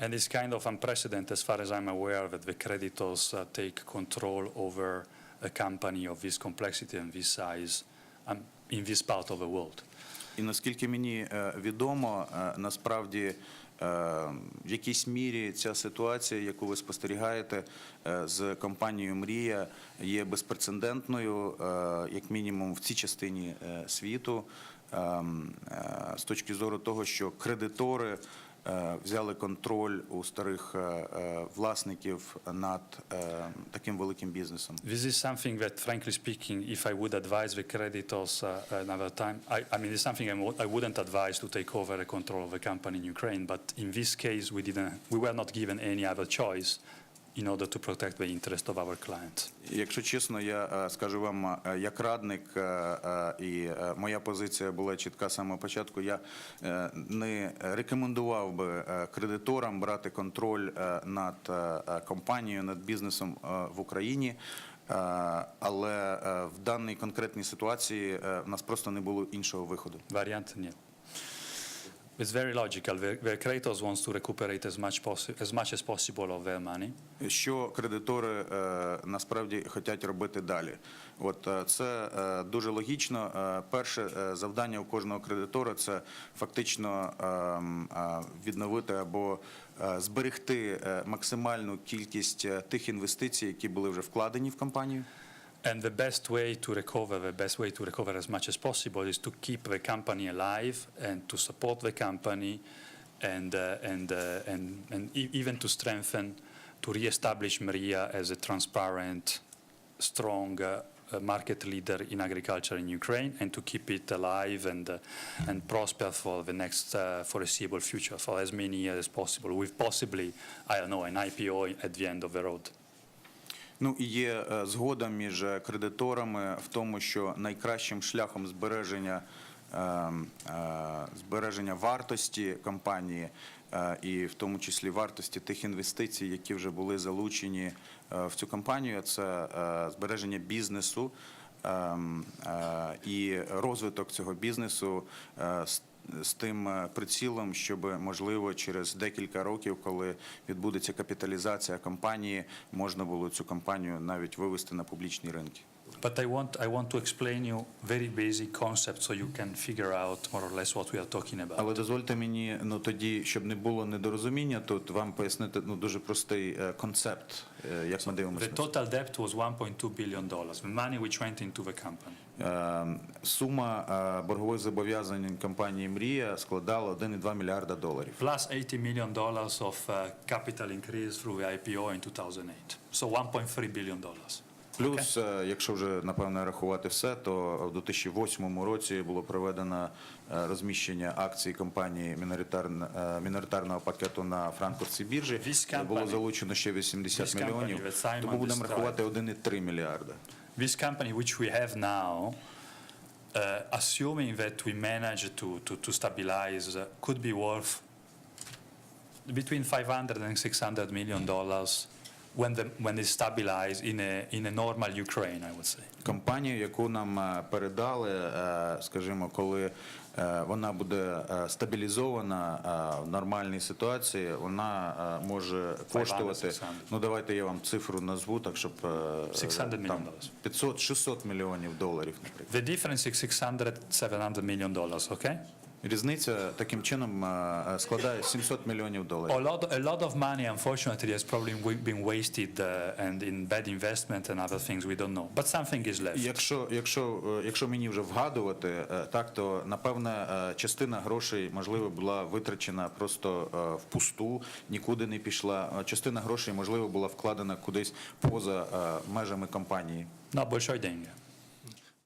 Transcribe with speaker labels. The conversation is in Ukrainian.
Speaker 1: And it's kind of unprecedented, as far as I'm aware, that the creditors uh, take control over a company of this complexity and this size um, in this part of the world.
Speaker 2: І наскільки мені е, відомо, е, насправді е, в якійсь мірі ця ситуація, яку ви спостерігаєте з компанією Мрія, є безпрецедентною, як мінімум в цій частині світу, ем, з точки зору того, що кредитори взяли контроль у старих е, е, власників над е, таким великим бізнесом.
Speaker 1: This is something that, frankly speaking, if I would advise the creditors uh, another time, I, I mean, it's something I, wo- I wouldn't advise to take over the control of the company in Ukraine. But in this case, we didn't, we were not given any other choice in order to protect the interest of our clients.
Speaker 2: Якщо чесно, я е, скажу вам, е, як радник, е, і моя позиція була чітка з самого початку. Я не рекомендував би кредиторам брати контроль над компанією, над бізнесом в Україні. Але в даній конкретній ситуації в нас просто не було іншого виходу.
Speaker 1: Variant, yeah. It's very logical. The, creditors wants to recuperate as much, as much as possible of their money.
Speaker 2: Що кредитори е, насправді хочуть робити далі? От е, це е, дуже логічно. Перше завдання у кожного кредитора це фактично відновити або зберегти максимальну кількість тих інвестицій, які були вже вкладені в компанію.
Speaker 1: And the best way to recover, the best way to recover as much as possible is to keep the company alive and to support the company and, uh, and, uh, and, and e- even to strengthen, to reestablish Maria as a transparent, strong uh, uh, market leader in agriculture in Ukraine and to keep it alive and, uh, and prosper for the next uh, foreseeable future, for as many years as possible, with possibly, I don't know, an IPO at the end of the road.
Speaker 2: Ну і є е, згода між е, кредиторами в тому, що найкращим шляхом збереження е, е, збереження вартості компанії, і в тому числі вартості тих інвестицій, які вже були залучені в цю компанію, це збереження бізнесу. ем, І розвиток цього бізнесу з- тим е, прицілом, щоб можливо через декілька років, коли відбудеться капіталізація компанії, можна було цю компанію навіть вивести на публічні ринки.
Speaker 1: But I want, I want to explain you very basic concepts so you can figure out more or less what we are talking about.
Speaker 2: Але дозвольте мені ну тоді, щоб не було недорозуміння, тут вам пояснити ну дуже простий е, концепт, е, як ми дивимося.
Speaker 1: The total debt was 1.2 billion dollars, the money which went into the company.
Speaker 2: Е, Сума е, боргових зобов'язань компанії Мрія складала 1,2 мільярда доларів.
Speaker 1: Plus 80 million dollars of uh, capital increase through the IPO in 2008. So 1.3 billion dollars.
Speaker 2: Плюс, е, якщо вже напевне рахувати все, то в 2008 році було проведено е, розміщення акцій компанії е, міноритарного пакету на франкфуртській біржі. Було залучено ще 80 мільйонів. Тому будемо рахувати 1,3 мільярда.
Speaker 1: This company which we have now, uh, assuming that we manage to, to, to stabilize, uh, could be worth between 500 and 600 million dollars when, the, when they stabilize in a, in a normal Ukraine, I would say.
Speaker 2: Компанію, яку нам е, передали, е, скажімо, коли е, вона буде стабілізована в нормальній ситуації, вона може коштувати. Ну давайте я вам цифру назву, так щоб е,
Speaker 1: 600
Speaker 2: там
Speaker 1: million
Speaker 2: 500-600 мільйонів доларів, наприклад.
Speaker 1: The difference is 600, 700 million dollars, okay?
Speaker 2: Різниця таким чином е, е, складає 700 мільйонів
Speaker 1: A
Speaker 2: доларів.
Speaker 1: lot, a lot of money, unfortunately, has probably been wasted uh, and in bad investment and other things we don't know. But something is left.
Speaker 2: Якщо, якщо, е, якщо мені вже вгадувати, так то напевне частина грошей можливо була витрачена просто впусту, нікуди не пішла. Частина грошей можливо була вкладена кудись поза межами компанії.
Speaker 1: На большой деньги.